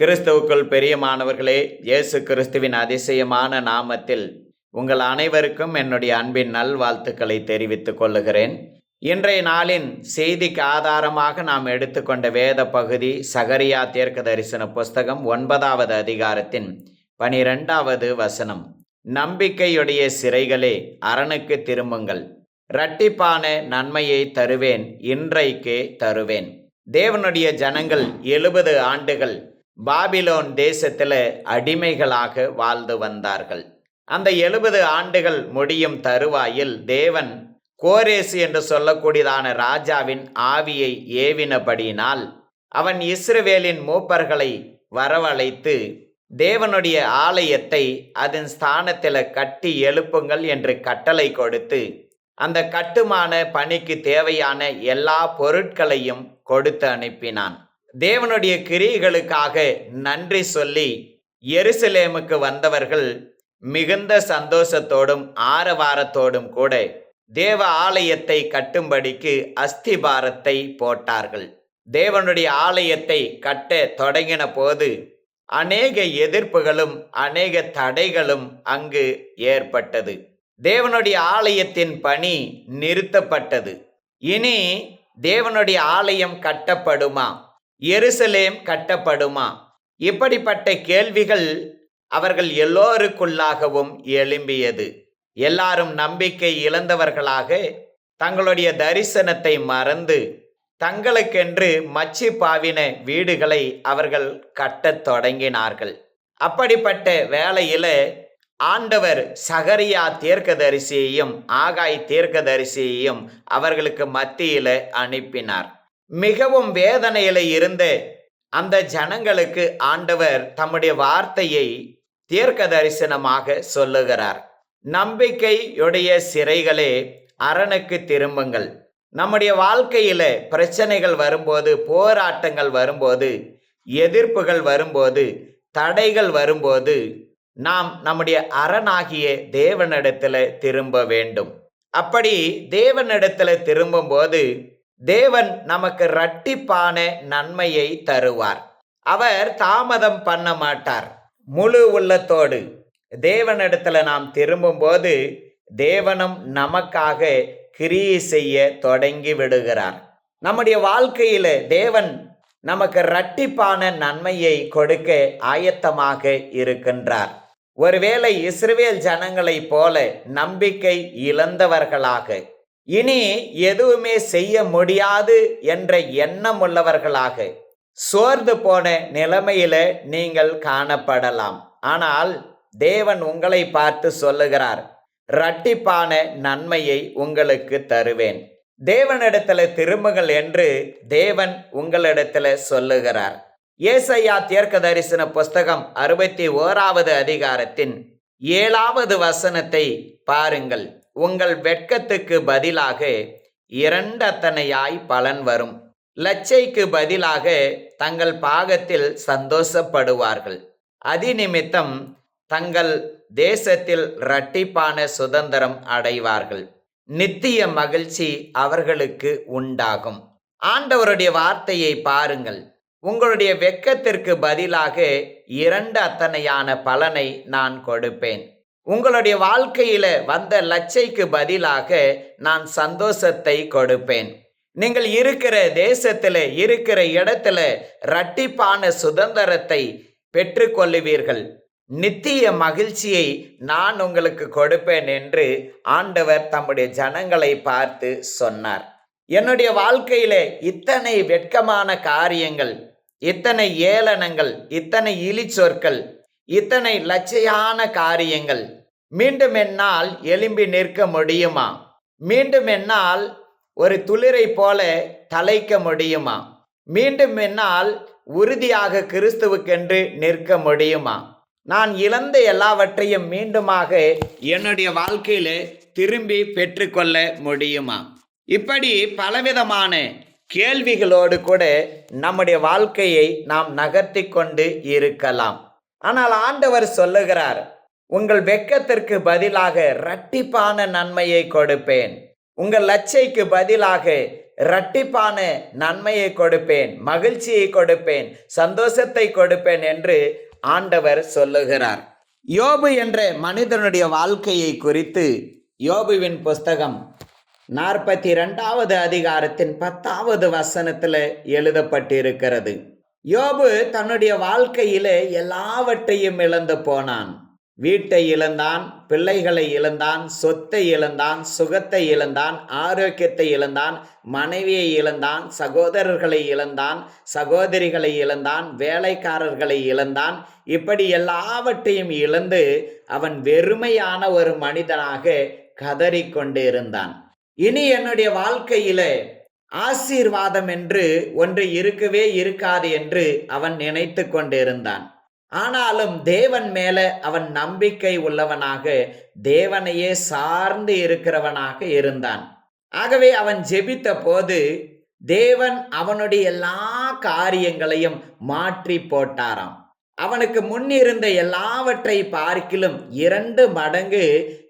கிறிஸ்துவுக்குள் பெரியமானவர்களே இயேசு கிறிஸ்துவின் அதிசயமான நாமத்தில் உங்கள் அனைவருக்கும் என்னுடைய அன்பின் நல்வாழ்த்துக்களை தெரிவித்துக் கொள்ளுகிறேன். இன்றைய நாளின் செய்திக்கு ஆதாரமாக நாம் எடுத்துக்கொண்ட வேத பகுதி சகரியா தீர்க்க தரிசன புஸ்தகம் ஒன்பதாவது அதிகாரத்தின் பனிரெண்டாவது வசனம். நம்பிக்கையுடைய சிறைகளே அரணுக்கு திரும்புங்கள். இரட்டிப்பான நன்மையை தருவேன் இன்றைக்கே தருவேன். தேவனுடைய ஜனங்கள் எழுபது ஆண்டுகள் பாபிலோன் தேசத்தில் அடிமைகளாக வாழ்ந்து வந்தார்கள். அந்த எழுபது ஆண்டுகள் முடியும் தருவாயில் தேவன் கோரேசு என்று சொல்லக்கூடியதான ராஜாவின் ஆவியை ஏவினபடியினால் அவன் இஸ்ரவேலின் மூப்பர்களை வரவழைத்து தேவனுடைய ஆலயத்தை அதன் ஸ்தானத்தில் கட்டி எழுப்புங்கள் என்று கட்டளை கொடுத்து அந்த கட்டுமான பணிக்கு தேவையான எல்லா பொருட்களையும் கொடுத்து அனுப்பினான். தேவனுடைய கிரியைகளுக்காக நன்றி சொல்லி எருசலேமுக்கு வந்தவர்கள் மிகுந்த சந்தோஷத்தோடும் ஆரவாரத்தோடும் கூட தேவ ஆலயத்தை கட்டும்படிக்கு அஸ்திபாரத்தை போட்டார்கள். தேவனுடைய ஆலயத்தை கட்ட தொடங்கின போது அநேக எதிர்ப்புகளும் அநேக தடைகளும் அங்கு ஏற்பட்டது. தேவனுடைய ஆலயத்தின் பணி நிறுத்தப்பட்டது. இனி தேவனுடைய ஆலயம் கட்டப்படுமா? எருசலேம் கட்டப்படுமா? இப்படிப்பட்ட கேள்விகள் அவர்கள் எல்லோருக்குள்ளாகவும் எழும்பியது. எல்லாரும் நம்பிக்கை இழந்தவர்களாக தங்களுடைய தரிசனத்தை மறந்து தங்களுக்கென்று மச்சி பாவின வீடுகளை அவர்கள் கட்டத் தொடங்கினார்கள். அப்படிப்பட்ட வேளையில ஆண்டவர் சகரியா தீர்க்கதரிசியையும் ஆகாய் தீர்க்கதரிசியையும் அவர்களுக்கு மத்தியில அனுப்பினார். மிகவும் வேதனையில இருந்து அந்த ஜனங்களுக்கு ஆண்டவர் தம்முடைய வார்த்தையை தீர்க்க தரிசனமாக சொல்லுகிறார். நம்பிக்கையுடைய சிறைகளே அரணுக்கு திரும்புங்கள். நம்முடைய வாழ்க்கையில பிரச்சனைகள் வரும்போது போராட்டங்கள் வரும்போது எதிர்ப்புகள் வரும்போது தடைகள் வரும்போது நாம் நம்முடைய அரணாகிய தேவனிடத்துல திரும்ப வேண்டும். அப்படி தேவனிடத்துல திரும்பும்போது தேவன் நமக்கு ரட்டிப்பான நன்மையை தருவார். அவர் தாமதம் பண்ண மாட்டார். முழு உள்ளத்தோடு தேவனிடத்துல நாம் திரும்பும்போது தேவனும் நமக்காக கிரியை செய்ய தொடங்கி விடுகிறார். நம்முடைய வாழ்க்கையில தேவன் நமக்கு ரட்டிப்பான நன்மையை கொடுக்க ஆயத்தமாக இருக்கின்றார். ஒருவேளை இஸ்ரவேல் ஜனங்களைப் போல நம்பிக்கை இழந்தவர்களாக இனி எதுவுமே செய்ய முடியாது என்ற எண்ணம் உள்ளவர்களாக சோர்ந்து போன நிலைமையில நீங்கள் காணப்படலாம். ஆனால் தேவன் உங்களை பார்த்து சொல்லுகிறார் இரட்டிப்பான நன்மையை உங்களுக்கு தருவேன். தேவனிடத்துல திரும்புங்கள் என்று தேவன் உங்களிடத்துல சொல்லுகிறார். ஏசையா தீர்க்க தரிசன புஸ்தகம் அறுபத்தி ஓராவது அதிகாரத்தின் ஏழாவது வசனத்தை பாருங்கள். உங்கள் வெட்கத்துக்கு பதிலாக இரண்டத்தனையாய் பலன் வரும். லட்சைக்கு பதிலாக தங்கள் பாகத்தில் சந்தோஷப்படுவார்கள். அதிநிமித்தம் தங்கள் தேசத்தில் இரட்டிப்பான சுதந்திரம் அடைவார்கள். நித்திய மகிழ்ச்சி அவர்களுக்கு உண்டாகும். ஆண்டவருடைய வார்த்தையை பாருங்கள். உங்களுடைய வெட்கத்திற்கு பதிலாக இரண்டு அத்தனையான பலனை நான் கொடுப்பேன். உங்களுடைய வாழ்க்கையில வந்த லச்சைக்கு பதிலாக நான் சந்தோஷத்தை கொடுப்பேன். நீங்கள் இருக்கிற தேசத்துல இருக்கிற இடத்துல ரட்டிப்பான சுதந்திரத்தை பெற்றுக்கொள்ளுவீர்கள் நித்திய மகிழ்ச்சியை நான் உங்களுக்கு கொடுப்பேன் என்று ஆண்டவர் தம்முடைய ஜனங்களை பார்த்து சொன்னார். என்னுடைய வாழ்க்கையில இத்தனை வெட்கமான காரியங்கள் இத்தனை ஏளனங்கள் இத்தனை இழிச்சொற்கள் இத்தனை லட்சையான காரியங்கள் மீண்டும் என்னால் எழும்பி நிற்க முடியுமா? மீண்டும் என்னால் ஒரு துளிரை போல தலைக்க முடியுமா? மீண்டும் என்னால் உறுதியாக கிறிஸ்துவுக்கென்று நிற்க முடியுமா? நான் இழந்த எல்லாவற்றையும் மீண்டுமாக என்னுடைய வாழ்க்கையில திரும்பி பெற்றுக்கொள்ள முடியுமா? இப்படி பலவிதமான கேள்விகளோடு கூட நம்முடைய வாழ்க்கையை நாம் நகர்த்தி கொண்டு இருக்கலாம். ஆனால் ஆண்டவர் சொல்லுகிறார் உங்கள் வெட்கத்திற்கு பதிலாக இரட்டிப்பான நன்மையை கொடுப்பேன். உங்கள் லச்சைக்கு பதிலாக இரட்டிப்பான நன்மையை கொடுப்பேன். மகிழ்ச்சியை கொடுப்பேன். சந்தோஷத்தை கொடுப்பேன் என்று ஆண்டவர் சொல்லுகிறார். யோபு என்ற மனிதனுடைய வாழ்க்கையை குறித்து யோபுவின் புஸ்தகம் நாற்பத்தி ரெண்டாவது அதிகாரத்தின் பத்தாவது வசனத்தில் எழுதப்பட்டிருக்கிறது. யோபு தன்னுடைய வாழ்க்கையிலே எல்லாவற்றையும் இழந்து போனான். வீட்டை இழந்தான் பிள்ளைகளை இழந்தான் சொத்தை இழந்தான் சுகத்தை இழந்தான் ஆரோக்கியத்தை இழந்தான் மனைவியை இழந்தான் சகோதரர்களை இழந்தான் சகோதரிகளை இழந்தான் வேலைக்காரர்களை இழந்தான். இப்படி எல்லாவற்றையும் இழந்து அவன் வெறுமையான ஒரு மனிதனாக கதறிக்கொண்டு இருந்தான் இனி என்னுடைய வாழ்க்கையில ஆசீர்வாதம் என்று ஒன்று இருக்கவே இருக்காது என்று அவன் நினைத்து கொண்டிருந்தான் ஆனாலும் தேவன் மேல அவன் நம்பிக்கை உள்ளவனாக தேவனையே சார்ந்து இருக்கிறவனாக இருந்தான். ஆகவே அவன் ஜெபித்த போது தேவன் அவனுடைய எல்லா காரியங்களையும் மாற்றி போட்டாராம். அவனுக்கு முன்னிருந்த எல்லாவற்றை பார்க்கிலும் இரண்டு மடங்கு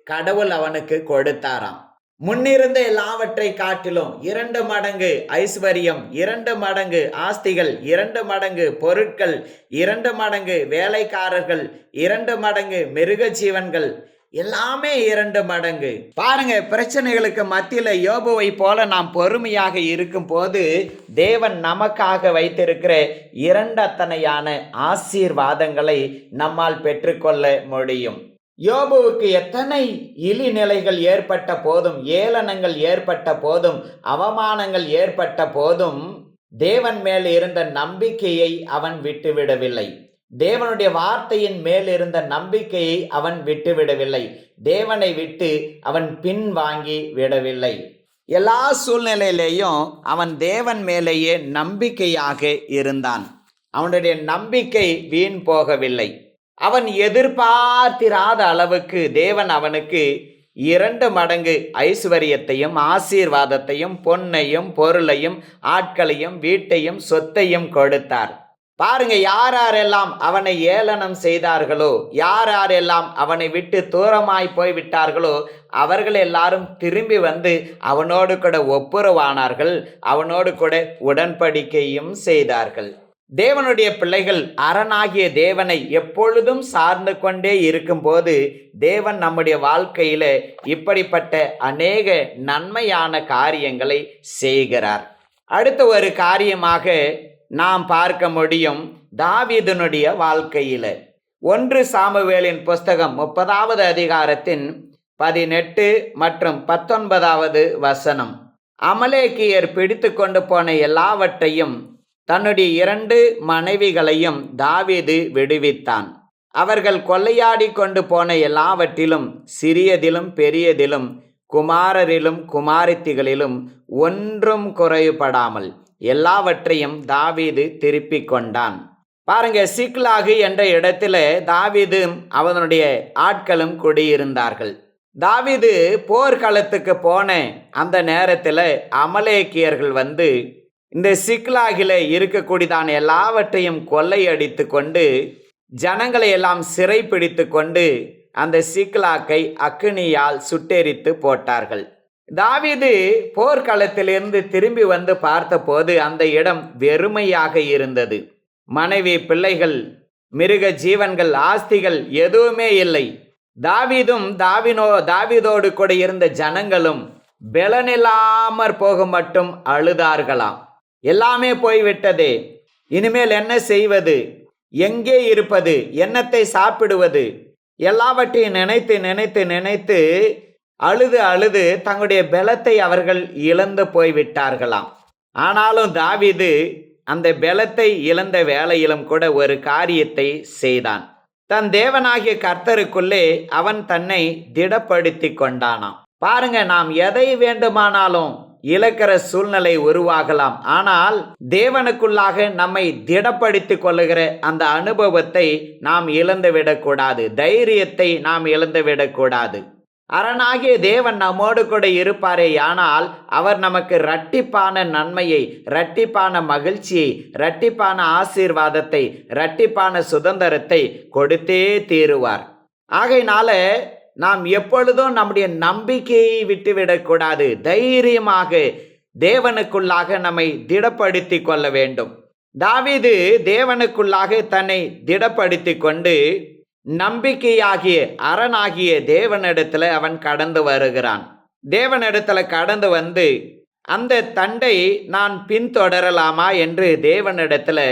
கடவுள் அவனுக்கு கொடுத்தாராம். முன்னிருந்த எல்லாவற்றை காட்டிலும் இரண்டு மடங்கு ஐஸ்வர்யம் இரண்டு மடங்கு ஆஸ்திகள் இரண்டு மடங்கு பொருட்கள் இரண்டு மடங்கு வேலைக்காரர்கள் இரண்டு மடங்கு மிருக ஜீவன்கள் எல்லாமே இரண்டு மடங்கு. பாருங்க பிரச்சனைகளுக்கு மத்தியில யோபுவை போல நாம் பொறுமையாக இருக்கும் போது தேவன் நமக்காக வைத்திருக்கிற இரண்டத்தனையான ஆசீர்வாதங்களை நம்மால் பெற்றுக்கொள்ள முடியும். யோபுவுக்கு எத்தனை இழிநிலைகள் ஏற்பட்ட போதும் ஏளனங்கள் ஏற்பட்ட போதும் அவமானங்கள் ஏற்பட்ட போதும் தேவன் மேல் இருந்த நம்பிக்கையை அவன் விட்டுவிடவில்லை. தேவனுடைய வார்த்தையின் மேல் இருந்த நம்பிக்கையை அவன் விட்டுவிடவில்லை. தேவனை விட்டு அவன் பின் வாங்கி விடவில்லை. எல்லா சூழ்நிலையிலேயும் அவன் தேவன் மேலேயே நம்பிக்கையாக இருந்தான். அவனுடைய நம்பிக்கை வீண் போகவில்லை. அவன் எதிர்பார்த்திராத அளவுக்கு தேவன் அவனுக்கு இரண்டு மடங்கு ஐஸ்வர்யத்தையும் ஆசீர்வாதத்தையும் பொன்னையும் பொருளையும் ஆட்களையும் வீட்டையும் சொத்தையும் கொடுத்தார். பாருங்க யார் யாரெல்லாம் அவனை ஏளனம் செய்தார்களோ யார் யாரெல்லாம் அவனை விட்டு தூரமாய் போய் விட்டார்களோ அவர்கள் எல்லாரும் திரும்பி வந்து அவனோடு கூட ஒப்புரவானார்கள் அவனோடு கூட உடன்படிக்கையும் செய்தார்கள். தேவனுடைய பிள்ளைகள் அரணாகிய தேவனை எப்பொழுதும் சார்ந்து கொண்டே இருக்கும்போது தேவன் நம்முடைய வாழ்க்கையில இப்படிப்பட்ட அநேக நன்மையான காரியங்களை செய்கிறார். அடுத்த ஒரு காரியமாக நாம் பார்க்க முடியும் தாவீதனுடைய வாழ்க்கையில. ஒன்று சாமுவேலின் புஸ்தகம் முப்பதாவது அதிகாரத்தின் பதினெட்டு மற்றும் பத்தொன்பதாவது வசனம். அமலேக்கியர் பிடித்து கொண்டு போன எல்லாவற்றையும் தன்னுடைய இரண்டு மனைவிகளையும் தாவீது விடுவித்தான். அவர்கள் கொள்ளையாடி கொண்டு போன எல்லாவற்றிலும் சிறியதிலும் பெரியதிலும் குமாரரிலும் குமாரத்திகளிலும் ஒன்றும் குறைபடாமல் எல்லாவற்றையும் தாவீது திருப்பி கொண்டான். பாருங்க சிக்லாகு என்ற இடத்துல தாவீதும் அவனுடைய ஆட்களும் குடியிருந்தார்கள். தாவீது போர்க்களத்துக்கு போன அந்த நேரத்தில் அமலேக்கியர்கள் வந்து இந்த சிக்லாகில இருக்கக்கூடியதான எல்லாவற்றையும் கொள்ளையடித்து கொண்டு ஜனங்களை எல்லாம் சிறைப்பிடித்து கொண்டு அந்த சிக்லாக்கை அக்னியால் சுட்டெரித்து போட்டார்கள். தாவிது போர்க்களத்திலிருந்து திரும்பி வந்து பார்த்தபோது அந்த இடம் வெறுமையாக இருந்தது. மனைவி பிள்ளைகள் மிருக ஜீவன்கள் ஆஸ்திகள் எதுவுமே இல்லை. தாவிதும் தாவினோ தாவிதோடு கூட இருந்த ஜனங்களும் பெலனில்லாமற் போக மட்டும் அழுதார்களாம். எல்லாமே போய்விட்டதே. இனிமேல் என்ன செய்வது? எங்கே இருப்பது? என்னத்தை சாப்பிடுவது? எல்லாவற்றையும் நினைத்து நினைத்து நினைத்து அழுது அழுது தங்களுடைய பலத்தை அவர்கள் இழந்து போய்விட்டார்களாம். ஆனாலும் தாவிது அந்த பலத்தை இழந்த வேளையிலும் கூட ஒரு காரியத்தை செய்தான். தன் தேவனாகிய கர்த்தருக்குள்ளே அவன் தன்னை திடப்படுத்தி கொண்டானாம். பாருங்க நாம் எதை வேண்டுமானாலும் இழக்கிற சூழ்நிலை உருவாகலாம். ஆனால் தேவனுக்குள்ளாக நம்மை திடப்படுத்தி கொள்ளுகிற அந்த அனுபவத்தை நாம் இழந்துவிடக்கூடாது தைரியத்தை நாம் இழந்துவிடக்கூடாது அரணாகிய தேவன் நம்மோடு கூட இருப்பாரே ஆனால் அவர் நமக்கு ரட்டிப்பான நன்மையை ரட்டிப்பான மகிழ்ச்சியை ரட்டிப்பான ஆசீர்வாதத்தை ரட்டிப்பான சுதந்திரத்தை கொடுத்தே தீருவார். ஆகையினால நாம் எப்பொழுதும் நம்முடைய நம்பிக்கையை விட்டுவிடக்கூடாது தைரியமாக தேவனுக்குள்ளாக நம்மை திடப்படுத்தி கொள்ள வேண்டும். தாவீது தேவனுக்குள்ளாக தன்னை திடப்படுத்தி கொண்டு நம்பிக்கையாகிய அரணாகிய தேவனிடத்தில் அவன் கடந்து வருகிறான். தேவனிடத்தில் கடந்து வந்து அந்த தண்டை நான் பின்தொடரலாமா என்று தேவனிடத்தில்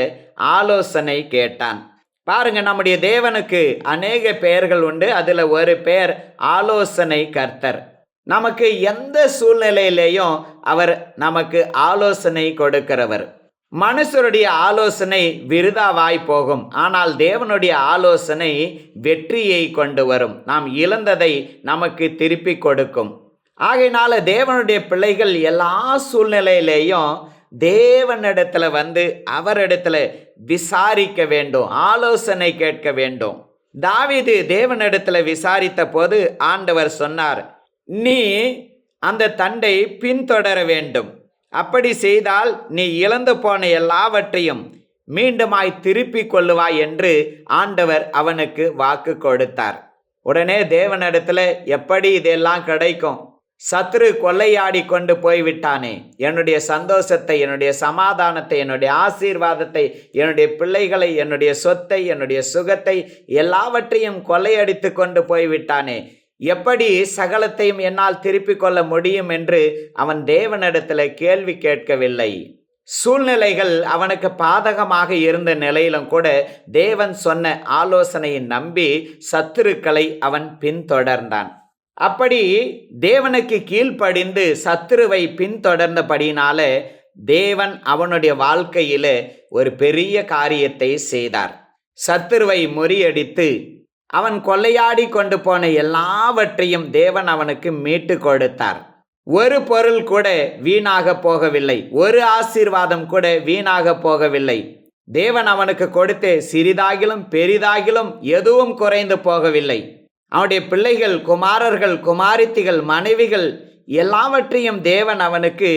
ஆலோசனை கேட்டான். பாருங்க நம்முடைய தேவனுக்கு அநேக பெயர்கள் உண்டு. அதில் ஒரு பெயர் ஆலோசனை கர்த்தர். நமக்கு எந்த சூழ்நிலையிலையும் அவர் நமக்கு ஆலோசனை கொடுக்கிறவர். மனுஷருடைய ஆலோசனை விருதாவாய் போகும். ஆனால் தேவனுடைய ஆலோசனை வெற்றியை கொண்டு வரும். நாம் இழந்ததை நமக்கு திருப்பி கொடுக்கும். ஆகையினால தேவனுடைய பிள்ளைகள் எல்லா சூழ்நிலையிலேயும் தேவனிடத்துல வந்து அவரிடத்துல விசாரிக்க வேண்டும் ஆலோசனை கேட்க வேண்டும். தாவீது தேவனிடத்துல விசாரித்த போது ஆண்டவர் சொன்னார் நீ அந்த தண்டை பின்தொடர வேண்டும். அப்படி செய்தால் நீ இழந்து போன எல்லாவற்றையும் மீண்டுமாய் திருப்பிக் கொள்ளுவாய் என்று ஆண்டவர் அவனுக்கு வாக்கு கொடுத்தார். உடனே தேவனிடத்துல எப்படி இதெல்லாம் கிடைக்கும்? சத்ரு கொள்ளையாடி கொண்டு போய்விட்டானே. என்னுடைய சந்தோஷத்தை என்னுடைய சமாதானத்தை என்னுடைய ஆசீர்வாதத்தை என்னுடைய பிள்ளைகளை என்னுடைய சொத்தை என்னுடைய சுகத்தை எல்லாவற்றையும் கொள்ளையடித்து கொண்டு போய்விட்டானே. எப்படி சகலத்தையும் என்னால் திருப்பிக் கொள்ள முடியும் என்று அவன் தேவனிடத்தில் கேள்வி கேட்கவில்லை. சூழ்நிலைகள் அவனுக்கு பாதகமாக இருந்த நிலையிலும் கூட தேவன் சொன்ன ஆலோசனையை நம்பி சத்துருக்களை அவன் பின்தொடர்ந்தான். அப்படி தேவனுக்கு கீழ்ப்படிந்து சத்துருவை பின்தொடர்ந்தபடினால தேவன் அவனுடைய வாழ்க்கையில் ஒரு பெரிய காரியத்தை செய்தார். சத்துருவை முறியடித்து அவன் கொள்ளையாடி கொண்டு போன எல்லாவற்றையும் தேவன் அவனுக்கு மீட்டு கொடுத்தார். ஒரு பொருள் கூட வீணாக போகவில்லை. ஒரு ஆசீர்வாதம் கூட வீணாக போகவில்லை. தேவன் அவனுக்கு கொடுத்த சிறிதாகிலும் பெரிதாகிலும் எதுவும் குறைந்து போகவில்லை. அவனுடைய பிள்ளைகள் குமாரர்கள் குமாரித்திகள் மனைவிகள் எல்லாவற்றையும் தேவன் அவனுக்கு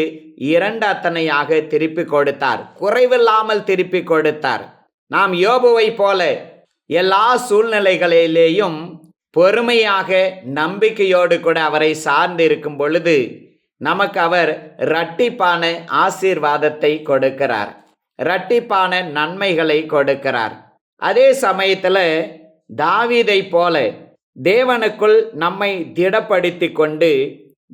இரண்டு அத்தனையாக திருப்பி கொடுத்தார். குறைவில்லாமல் திருப்பி கொடுத்தார். நாம் யோபுவை போல எல்லா சூழ்நிலைகளிலேயும் பொறுமையாக நம்பிக்கையோடு கூட அவரை சார்ந்து இருக்கும் பொழுது நமக்கு அவர் இரட்டிப்பான ஆசீர்வாதத்தை கொடுக்கிறார். இரட்டிப்பான நன்மைகளை கொடுக்கிறார். அதே சமயத்தில் தாவீதை போல தேவனுக்குள் நம்மை திடப்படுத்தி கொண்டு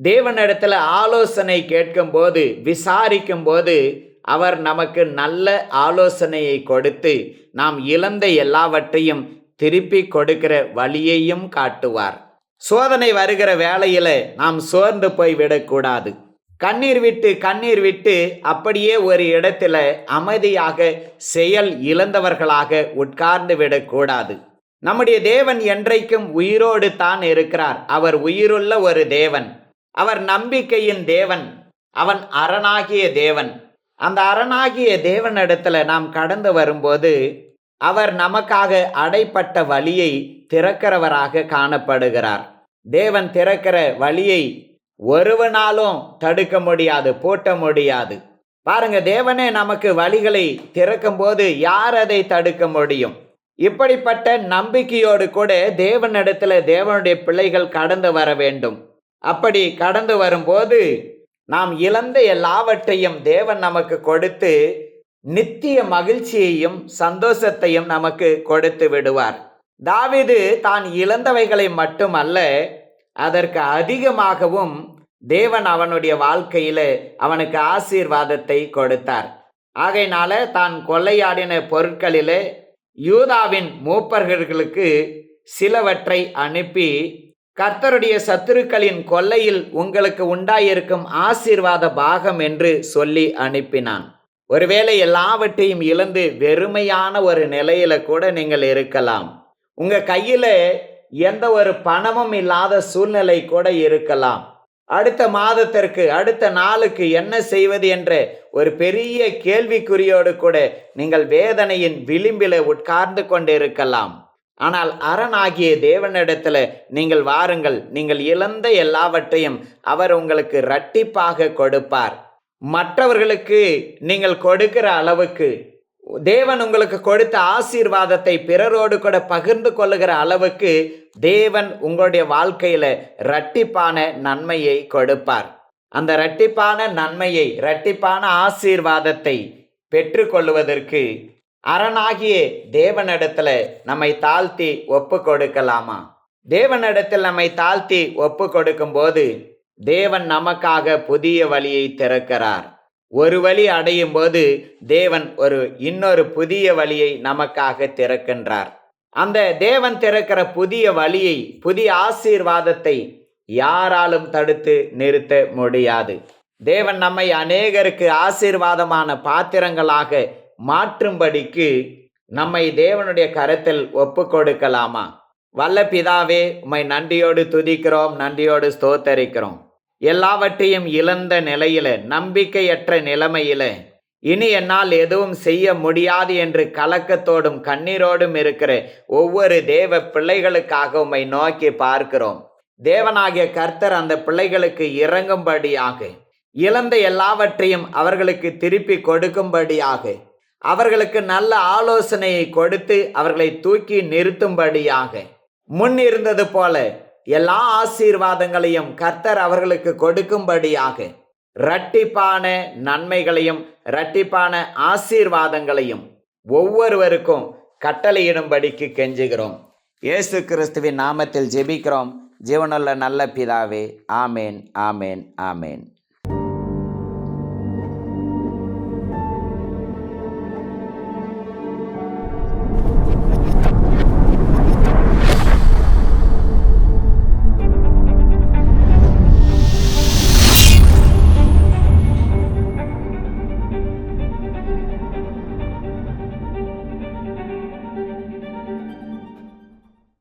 தேவனிடத்தில் ஆலோசனை கேட்கும்போது விசாரிக்கும்போது அவர் நமக்கு நல்ல ஆலோசனையை கொடுத்து நாம் இழந்த எல்லாவற்றையும் திருப்பி கொடுக்கிற வழியையும் காட்டுவார். சோதனை வருகிற வேளையில் நாம் சோர்ந்து போய் விடக்கூடாது. கண்ணீர் விட்டு கண்ணீர் விட்டு அப்படியே ஒரு இடத்துல அமைதியாக செயல் இழந்தவர்களாக உட்கார்ந்து விடக்கூடாது. நம்முடைய தேவன் என்றைக்கும் உயிரோடு தான் இருக்கிறார். அவர் உயிருள்ள ஒரு தேவன். அவர் நம்பிக்கையின் தேவன். அவன் அரணாகிய தேவன். அந்த அரணாகிய தேவனிடத்துல நாம் கடந்து வரும்போது அவர் நமக்காக அடைப்பட்ட வழியை திறக்கிறவராக காணப்படுகிறார். தேவன் திறக்கிற வழியை ஒருவனாலும் தடுக்க முடியாது போட்ட முடியாது. பாருங்க தேவனே நமக்கு வழிகளை திறக்கும்போது யார் அதை தடுக்க முடியும்? இப்படிப்பட்ட நம்பிக்கையோடு கூட தேவனிடத்துல தேவனுடைய பிள்ளைகள் கடந்து வர வேண்டும். அப்படி கடந்து வரும்போது நாம் இழந்த எல்லாவற்றையும் தேவன் நமக்கு கொடுத்து நித்திய மகிழ்ச்சியையும் சந்தோஷத்தையும் நமக்கு கொடுத்து விடுவார். தாவிது தான் இழந்தவைகளை மட்டுமல்ல அதற்கு அதிகமாகவும் தேவன் அவனுடைய வாழ்க்கையில அவனுக்கு ஆசீர்வாதத்தை கொடுத்தார். ஆகையினால தான் கொள்ளையாடின பொருட்களிலே யூதாவின் மூப்பர்களுக்கு சிலவற்றை அனுப்பி கர்த்தருடைய சத்துருக்களின் கொல்லையில் உங்களுக்கு உண்டாயிருக்கும் ஆசீர்வாத பாகம் என்று சொல்லி அனுப்பினான். ஒருவேளை எல்லாவற்றையும் இழந்து வெறுமையான ஒரு நிலையில கூட நீங்கள் இருக்கலாம். உங்க கையில எந்த ஒரு பணமும் இல்லாத சூழ்நிலை கூட இருக்கலாம். அடுத்த மாதத்திற்கு அடுத்த நாளுக்கு என்ன செய்வது என்ற ஒரு பெரிய கேள்விக்குறியோடு கூட நீங்கள் வேதனையின் விளிம்பில உட்கார்ந்து கொண்டிருக்கலாம். ஆனால் அரணாகிய தேவனிடத்துல நீங்கள் வாருங்கள் நீங்கள் இழந்த எல்லாவற்றையும் அவர் உங்களுக்கு இரட்டிப்பாக கொடுப்பார். மற்றவர்களுக்கு நீங்கள் கொடுக்கிற அளவுக்கு தேவன் உங்களுக்கு கொடுத்த ஆசீர்வாதத்தை பிறரோடு கூட பகிர்ந்து கொள்ளுகிற அளவுக்கு தேவன் உங்களுடைய வாழ்க்கையில இரட்டிப்பான நன்மையை கொடுப்பார். அந்த இரட்டிப்பான நன்மையை இரட்டிப்பான ஆசீர்வாதத்தை பெற்றுக்கொள்வதற்கு அரணாகிய தேவனிடத்துல நம்மை தாழ்த்தி ஒப்பு கொடுக்கலாமா? தேவனிடத்தில் நம்மை தாழ்த்தி ஒப்பு கொடுக்கும்போது தேவன் நமக்காக புதிய வழியை திறக்கிறார். ஒரு வழி அடையும் போது தேவன் ஒரு இன்னொரு புதிய வழியை நமக்காக திறக்கின்றார். அந்த தேவன் திறக்கிற புதிய வழியை புதிய ஆசீர்வாதத்தை யாராலும் தடுத்து நிறுத்த முடியாது. தேவன் நம்மை அநேகருக்கு ஆசீர்வாதமான பாத்திரங்களாக மாற்றும்படிக்கு நம்மை தேவனுடைய கரத்தில் ஒப்பு கொடுக்கலாமா? வல்ல பிதாவே உம்மை நன்றியோடு துதிக்கிறோம் நன்றியோடு ஸ்தோத்தரிக்கிறோம். எல்லாவற்றையும் இழந்த நிலையில நம்பிக்கையற்ற நிலைமையில இனி என்னால் எதுவும் செய்ய முடியாது என்று கலக்கத்தோடும் கண்ணீரோடும் இருக்கிற ஒவ்வொரு தேவ பிள்ளைகளுக்காக உம்மை நோக்கி பார்க்கிறோம். தேவனாகிய கர்த்தர் அந்த பிள்ளைகளுக்கு இறங்கும்படியாக இழந்த எல்லாவற்றையும் அவர்களுக்கு திருப்பி கொடுக்கும்படியாக அவர்களுக்கு நல்ல ஆலோசனையை கொடுத்து அவர்களை தூக்கி நிறுத்தும்படியாக முன் இருந்தது போல எல்லா ஆசீர்வாதங்களையும் கர்த்தர் அவர்களுக்கு கொடுக்கும்படியாக இரட்டிப்பான நன்மைகளையும் இரட்டிப்பான ஆசீர்வாதங்களையும் ஒவ்வொருவருக்கும் கட்டளையிடும்படிக்கு கெஞ்சுகிறோம். இயேசு கிறிஸ்துவின் நாமத்தில் ஜெபிக்கிறோம். ஜீவனுள்ள நல்ல பிதாவே ஆமேன் ஆமேன் ஆமேன்.